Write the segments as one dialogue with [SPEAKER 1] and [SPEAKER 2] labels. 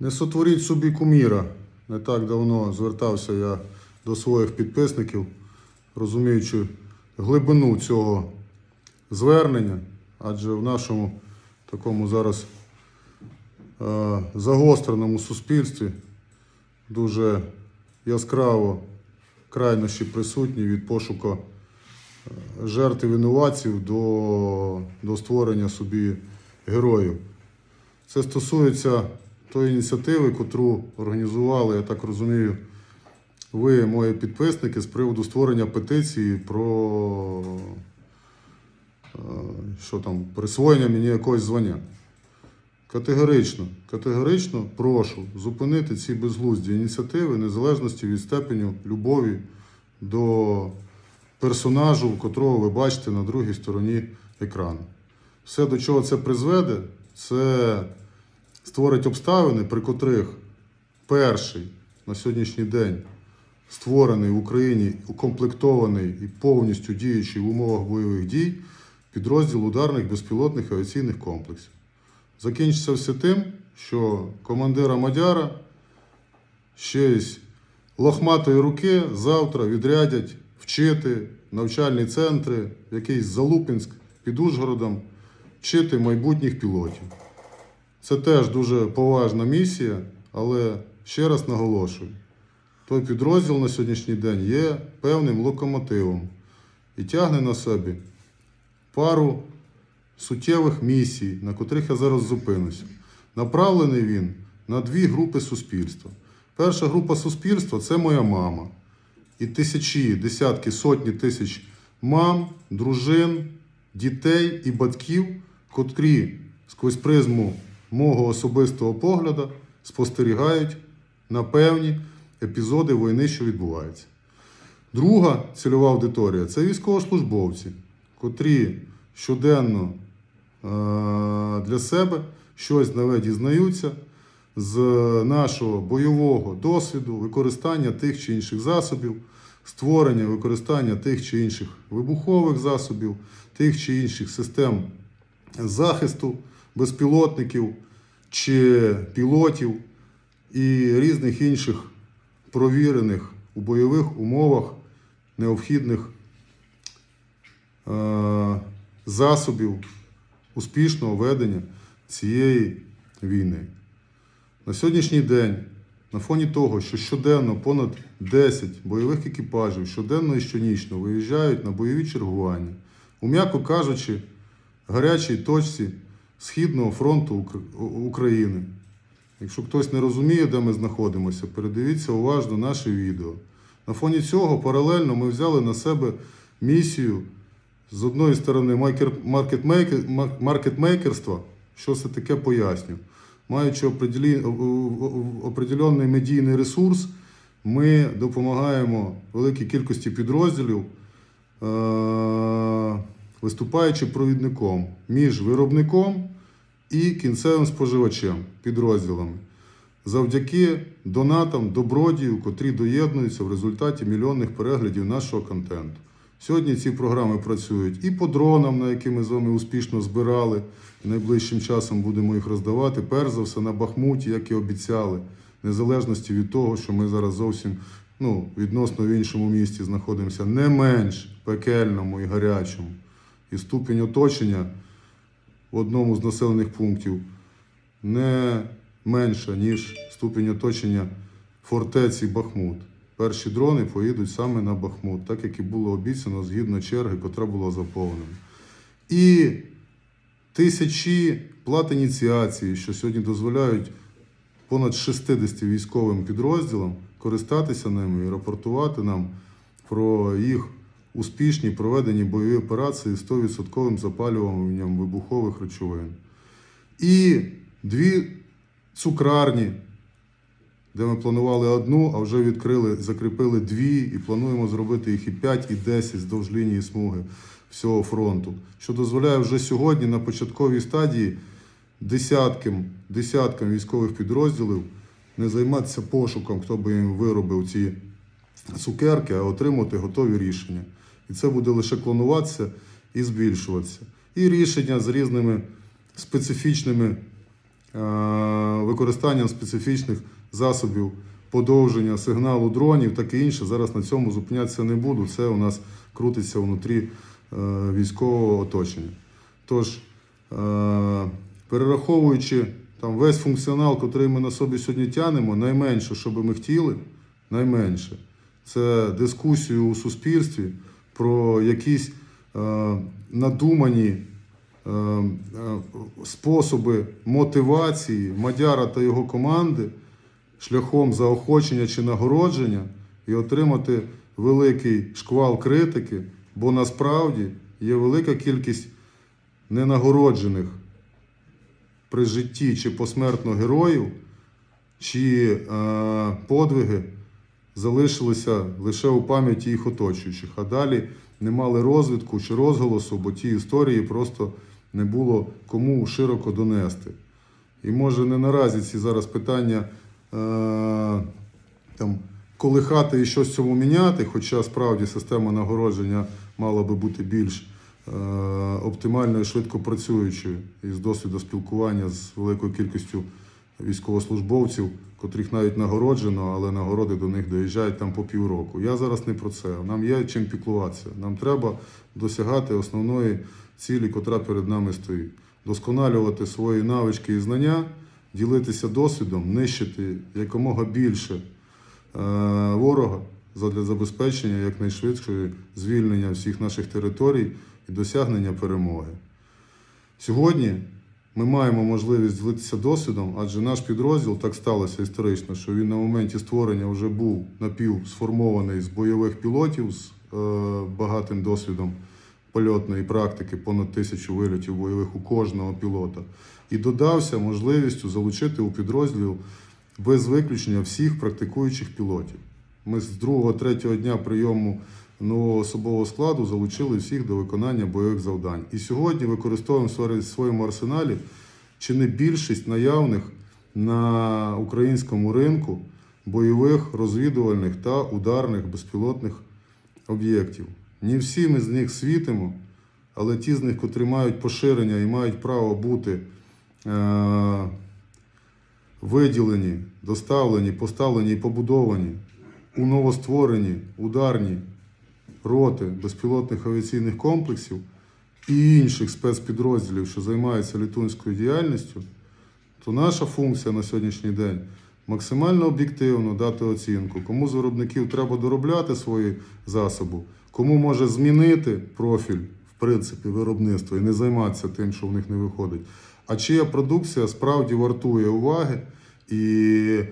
[SPEAKER 1] Не сотворіть собі куміра. Не так давно звертався я до своїх підписників, розуміючи глибину цього звернення, адже в нашому такому зараз е, загостреному суспільстві дуже яскраво крайнощі присутні від пошуку е, жертв і винуватців до, до створення собі героїв. Це стосується тої ініціативи, котру організували, я так розумію, ви, мої підписники, з приводу створення петиції про е, що там, присвоєння мені якогось звання. Категорично, категорично прошу зупинити ці безглузді ініціативи незалежності від степеню любові до персонажу, котрого ви бачите на другій стороні екрану. Все, до чого це призведе, це створить обставини, при котрих перший на сьогоднішній день створений в Україні, укомплектований і повністю діючий в умовах бойових дій підрозділ ударних безпілотних авіаційних комплексів. Закінчиться все тим, що командира Мадяра ще із лохматої руки завтра відрядять вчити навчальні центри, якийсь Залупінськ під Ужгородом, вчити майбутніх пілотів. Це теж дуже поважна місія, але ще раз наголошую: той підрозділ на сьогоднішній день є певним локомотивом і тягне на собі пару суттєвих місій, на котрих я зараз зупинуся. Направлений він на дві групи суспільства. Перша група суспільства це моя мама. І тисячі, десятки, сотні тисяч мам, дружин, дітей і батьків, котрі сквозь призму мого особистого погляду спостерігають на певні епізоди війни, що відбуваються. Друга цільова аудиторія це військовослужбовці, котрі щоденно е, для себе щось нове дізнаються з нашого бойового досвіду, використання тих чи інших засобів, створення, використання тих чи інших вибухових засобів, тих чи інших систем захисту безпілотників чи пілотів і різних інших провірених у бойових умовах необхідних е, засобів успішного ведення цієї війни. На сьогоднішній день, на фоні того, що щоденно понад 10 бойових екіпажів щоденно і щонічно виїжджають на бойові чергування, у м'яко кажучи, гарячій точці Східного фронту України. Якщо хтось не розуміє, де ми знаходимося, передивіться уважно наше відео. На фоні цього паралельно ми взяли на себе місію з одної сторони маркетмейкерства, що це таке поясню. Маючи определенний медійний ресурс, ми допомагаємо великій кількості підрозділів, е- виступаючи провідником між виробником і кінцевим споживачем підрозділами. Завдяки донатам, добродію, котрі доєднуються в результаті мільйонних переглядів нашого контенту. Сьогодні ці програми працюють і по дронам, на які ми з вами успішно збирали, і найближчим часом будемо їх роздавати. Перш за все на Бахмуті, як і обіцяли, незалежності від того, що ми зараз зовсім ну, відносно в іншому місті знаходимося не менш пекельному і гарячому. І ступінь оточення в одному з населених пунктів не менша, ніж ступінь оточення фортеці Бахмут. Перші дрони поїдуть саме на Бахмут, так як і було обіцяно згідно черги, котра була заповнена. І тисячі плат ініціації, що сьогодні дозволяють понад 60 військовим підрозділам користатися ними і рапортувати нам про їх успішні проведені бойові операції з 100% запалюванням вибухових речовин. І дві цукрарні, де ми планували одну, а вже відкрили, закріпили дві, і плануємо зробити їх і 5, і 10 здовж лінії смуги всього фронту, що дозволяє вже сьогодні на початковій стадії десяткам, десяткам військових підрозділів не займатися пошуком, хто би їм виробив ці цукерки, а отримати готові рішення. І це буде лише клонуватися і збільшуватися. І рішення з різними специфічними використанням специфічних засобів подовження сигналу дронів, таке інше. Зараз на цьому зупинятися не буду. Це у нас крутиться внутрі е, військового оточення. Тож, е, перераховуючи там весь функціонал, який ми на собі сьогодні тянемо, найменше, що би ми хотіли, найменше, це дискусію у суспільстві про якісь е, надумані е, е, способи мотивації Мадяра та його команди шляхом заохочення чи нагородження і отримати великий шквал критики, бо насправді є велика кількість ненагороджених при житті чи посмертно героїв, чиї е, подвиги залишилися лише у пам'яті їх оточуючих, а далі не мали розвитку чи розголосу, бо ті історії просто не було кому широко донести. І може не наразі ці зараз питання е, там, колихати і щось цьому міняти, хоча справді система нагородження мала би бути більш е, оптимальною, швидко працюючою і з досвіду спілкування з великою кількістю військовослужбовців, котрих навіть нагороджено, але нагороди до них доїжджають там по півроку. Я зараз не про це. Нам є чим піклуватися. Нам треба досягати основної цілі, котра перед нами стоїть. Досконалювати свої навички і знання, ділитися досвідом, нищити якомога більше е, ворога задля забезпечення якнайшвидшої звільнення всіх наших територій і досягнення перемоги. Сьогодні ми маємо можливість ділитися досвідом, адже наш підрозділ так сталося історично, що він на моменті створення вже був напівсформований з бойових пілотів з е, багатим досвідом польотної практики, понад тисячу вильотів бойових у кожного пілота, і додався можливістю залучити у підрозділ без виключення всіх практикуючих пілотів. Ми з другого, третього дня прийому нового особового складу залучили всіх до виконання бойових завдань. І сьогодні використовуємо в своєму арсеналі чи не більшість наявних на українському ринку бойових, розвідувальних та ударних безпілотних об'єктів. Не всі ми з них світимо, але ті з них, котрі мають поширення і мають право бути е- виділені, доставлені, поставлені і побудовані у новостворені ударні роти безпілотних авіаційних комплексів і інших спецпідрозділів, що займаються літунською діяльністю, то наша функція на сьогоднішній день максимально об'єктивно дати оцінку, кому з виробників треба доробляти свої засоби, кому може змінити профіль, в принципі, виробництва і не займатися тим, що в них не виходить. А чия продукція справді вартує уваги і е,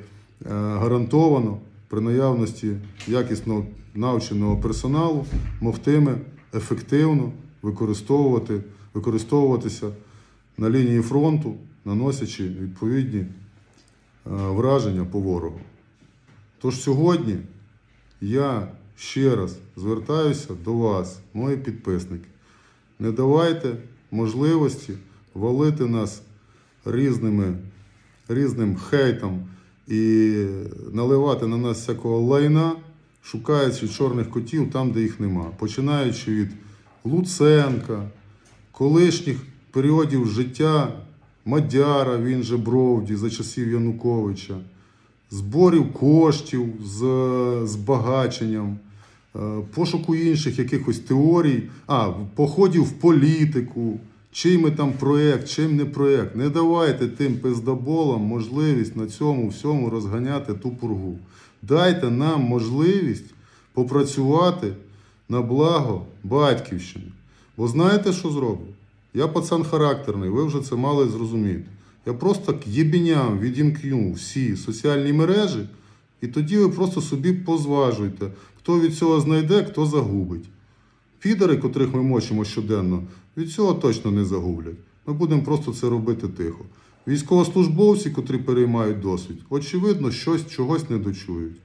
[SPEAKER 1] гарантовано при наявності якісно навченого персоналу могтиме ефективно використовувати, використовуватися на лінії фронту, наносячи відповідні е, враження по ворогу. Тож сьогодні я ще раз звертаюся до вас, мої підписники. Не давайте можливості валити нас різними, різним хейтом і наливати на нас всякого лайна, шукаючи чорних котів там, де їх нема. Починаючи від Луценка, колишніх періодів життя Мадяра, він же Бровді за часів Януковича, зборів коштів з збагаченням, е, пошуку інших якихось теорій, а, походів в політику, чий ми там проєкт, чим не проєкт. Не давайте тим пиздоболам можливість на цьому всьому розганяти ту пургу. Дайте нам можливість попрацювати на благо батьківщини. Бо знаєте, що зроблю? Я пацан характерний, ви вже це мали зрозуміти. Я просто єбіням відімкну всі соціальні мережі, і тоді ви просто собі позважуйте, хто від цього знайде, хто загубить. Підари, котрих ми мочимо щоденно, від цього точно не загублять. Ми будемо просто це робити тихо. Військовослужбовці, котрі переймають досвід, очевидно, щось чогось не дочують.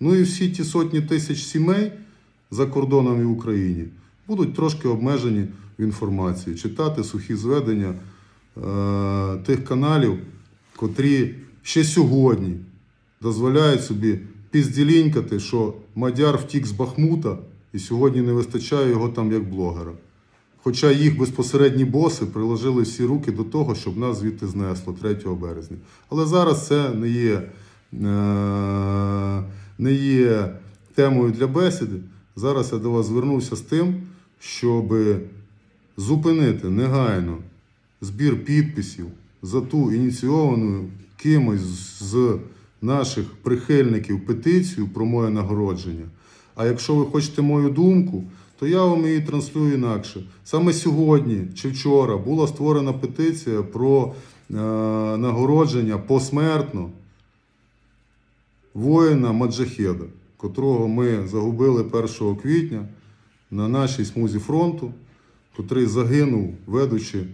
[SPEAKER 1] Ну і всі ті сотні тисяч сімей за кордоном і в Україні будуть трошки обмежені в інформації, читати сухі зведення е, тих каналів, котрі ще сьогодні дозволяють собі пізділінькати, що Мадяр втік з Бахмута і сьогодні не вистачає його там як блогера. Хоча їх безпосередні боси приложили всі руки до того, щоб нас звідти знесло 3 березня. Але зараз це не є, е, не є темою для бесіди. Зараз я до вас звернувся з тим, щоб зупинити негайно збір підписів за ту ініційовану кимось з наших прихильників петицію про моє нагородження. А якщо ви хочете мою думку, то я вам її транслюю інакше. Саме сьогодні чи вчора була створена петиція про е, нагородження посмертно воїна Маджахеда, котрого ми загубили 1 квітня на нашій смузі фронту, котрий загинув, ведучи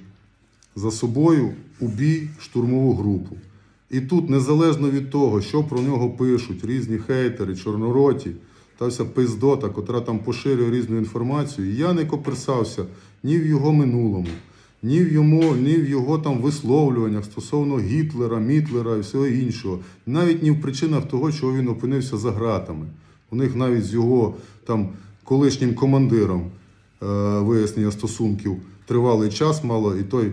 [SPEAKER 1] за собою у бій штурмову групу. І тут, незалежно від того, що про нього пишуть різні хейтери, чорнороті та вся пиздота, котра там поширює різну інформацію, я не коперсався ні в його минулому, ні в йому, ні в його там висловлюваннях стосовно Гітлера, Мітлера і всього іншого, навіть ні в причинах того, чого він опинився за ґратами. У них навіть з його там колишнім командиром е, вияснення стосунків тривалий час мало, і той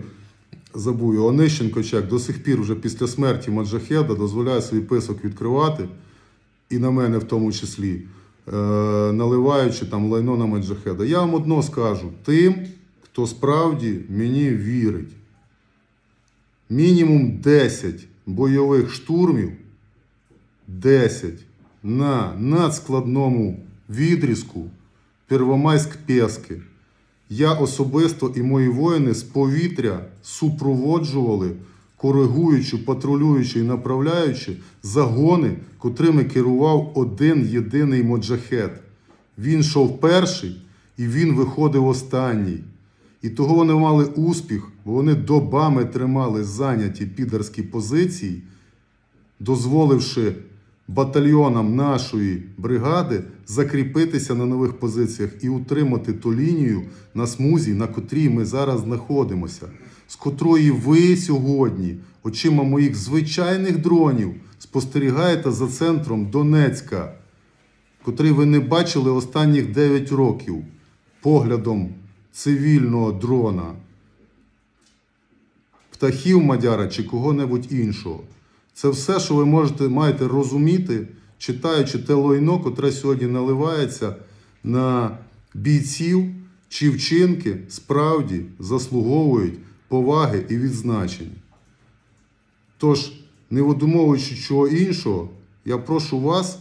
[SPEAKER 1] забув його. Онищенко чек до сих пір, вже після смерті Маджахеда, дозволяє свій писок відкривати, і на мене в тому числі, наливаючи там лайно на Маджахеда. Я вам одно скажу: тим, хто справді мені вірить, мінімум 10 бойових штурмів, 10 на надскладному відрізку Первомайськ-Пески. Я особисто і мої воїни з повітря супроводжували, коригуючи, патрулюючи і направляючи загони, котрими керував один єдиний моджахет. Він йшов перший і він виходив останній. І того вони мали успіх, бо вони добами тримали зайняті підарські позиції, дозволивши батальйонам нашої бригади закріпитися на нових позиціях і утримати ту лінію на смузі, на котрій ми зараз знаходимося, з котрої ви сьогодні, очима моїх звичайних дронів, спостерігаєте за центром Донецька, котрий ви не бачили останніх 9 років поглядом цивільного дрона птахів Мадяра чи кого-небудь іншого. Це все, що ви можете, маєте розуміти, читаючи те лойно, котре сьогодні наливається на бійців, чи вчинки справді заслуговують поваги і відзначення. Тож, не видумовуючи чого іншого, я прошу вас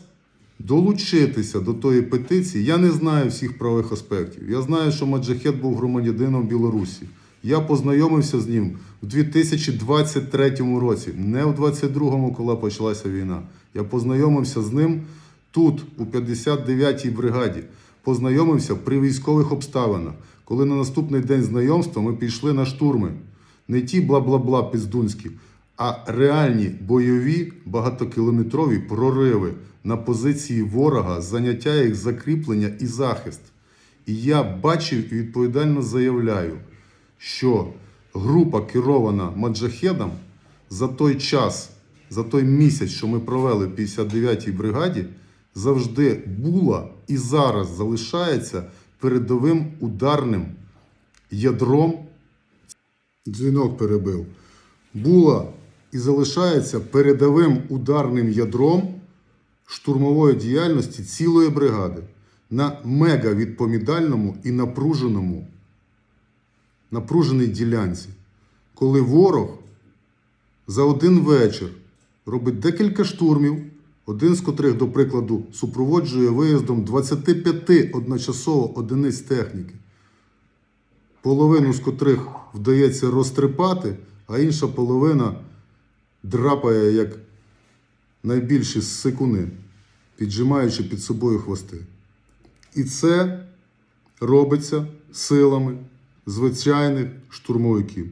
[SPEAKER 1] долучитися до тої петиції. Я не знаю всіх правових аспектів. Я знаю, що Маджахет був громадянином Білорусі. Я познайомився з ним в 2023 році, не в 22-му, коли почалася війна. Я познайомився з ним тут, у 59-й бригаді. Познайомився при військових обставинах, коли на наступний день знайомства ми пішли на штурми. Не ті бла-бла-бла піздунські, а реальні бойові багатокілометрові прориви на позиції ворога, заняття їх закріплення і захист. І я бачив і відповідально заявляю, що група керована Маджахедом за той час, за той місяць, що ми провели в 59-й бригаді, завжди була і зараз залишається передовим ударним ядром. Дзвінок перебив. Була і залишається передовим ударним ядром штурмової діяльності цілої бригади на мегавідповідальному і напруженому напруженій ділянці, коли ворог за один вечір робить декілька штурмів, один з котрих, до прикладу, супроводжує виїздом 25 одночасово одиниць техніки, половину з котрих вдається розтрипати, а інша половина драпає як найбільші секуни, піджимаючи під собою хвости. І це робиться силами звичайних штурмовиків.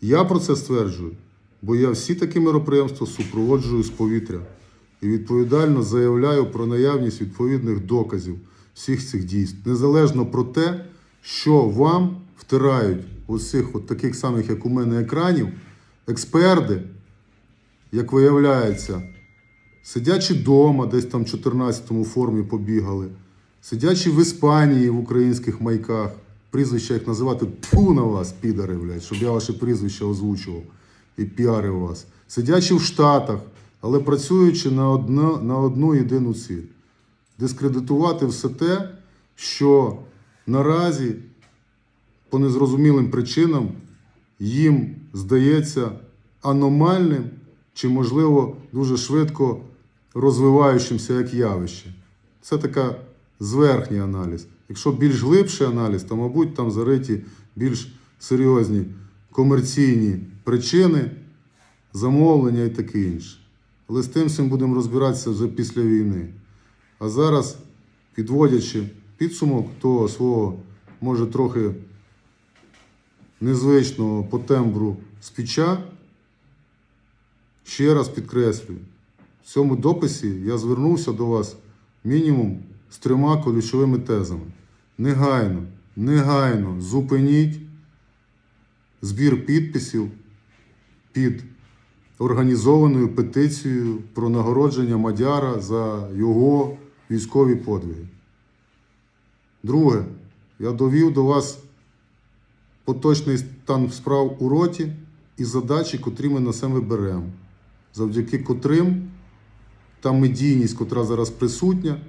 [SPEAKER 1] Я про це стверджую, бо я всі такі мероприємства супроводжую з повітря і відповідально заявляю про наявність відповідних доказів всіх цих дійств, незалежно про те, що вам втирають ось от таких самих, як у мене, екранів, експерти, як виявляється, сидячи вдома, десь там в 14-му формі побігали, сидячи в Іспанії в українських майках, прізвища їх називати тьфу на вас, підари, блядь, щоб я ваше прізвище озвучував і піарив вас. Сидячи в Штатах, але працюючи на, одна, на одну єдину ціль. Дискредитувати все те, що наразі по незрозумілим причинам їм здається аномальним чи, можливо, дуже швидко розвиваючимся як явище. Це така зверхній аналіз. Якщо більш глибший аналіз, то, мабуть, там зариті більш серйозні комерційні причини, замовлення і таке інше. Але з тим всім будемо розбиратися вже після війни. А зараз, підводячи підсумок того свого, може, трохи незвичного по тембру спіча, ще раз підкреслюю, в цьому дописі я звернувся до вас мінімум з трьома ключовими тезами. Негайно, негайно зупиніть збір підписів під організованою петицією про нагородження Мадяра за його військові подвиги. Друге, я довів до вас поточний стан справ у роті і задачі, котрі ми на себе беремо, завдяки котрим та медійність, котра зараз присутня,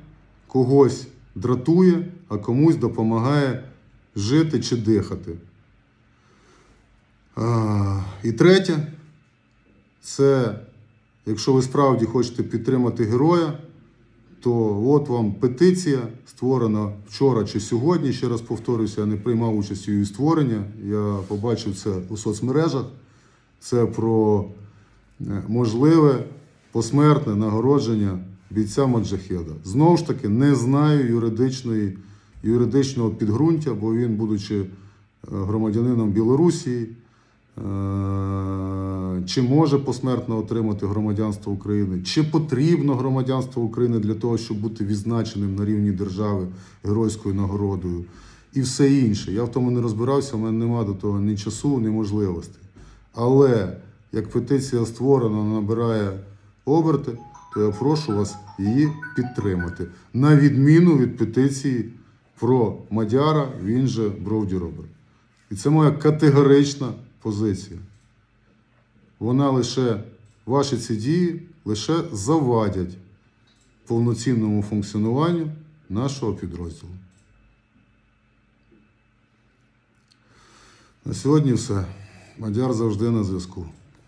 [SPEAKER 1] когось дратує, а комусь допомагає жити чи дихати. А, і третє, це якщо ви справді хочете підтримати героя, то от вам петиція, створена вчора чи сьогодні. Ще раз повторюся, я не приймав участь у її створенні. Я побачив це у соцмережах. Це про е, можливе посмертне нагородження бійця Маджахеда. Знову ж таки, не знаю юридичної, юридичного підґрунтя, бо він, будучи е, громадянином Білорусі, чи може посмертно отримати громадянство України, чи потрібно громадянство України для того, щоб бути відзначеним на рівні держави геройською нагородою, і все інше. Я в тому не розбирався, у мене немає до того ні часу, ні можливостей. Але як петиція створена, набирає оберти, то я прошу вас її підтримати. На відміну від петиції про Мадяра, він же Бровді Роберт. І це моя категорична позиція. Вона лише, ваші ці дії лише завадять повноцінному функціонуванню нашого підрозділу. На сьогодні все. Мадяр завжди на зв'язку.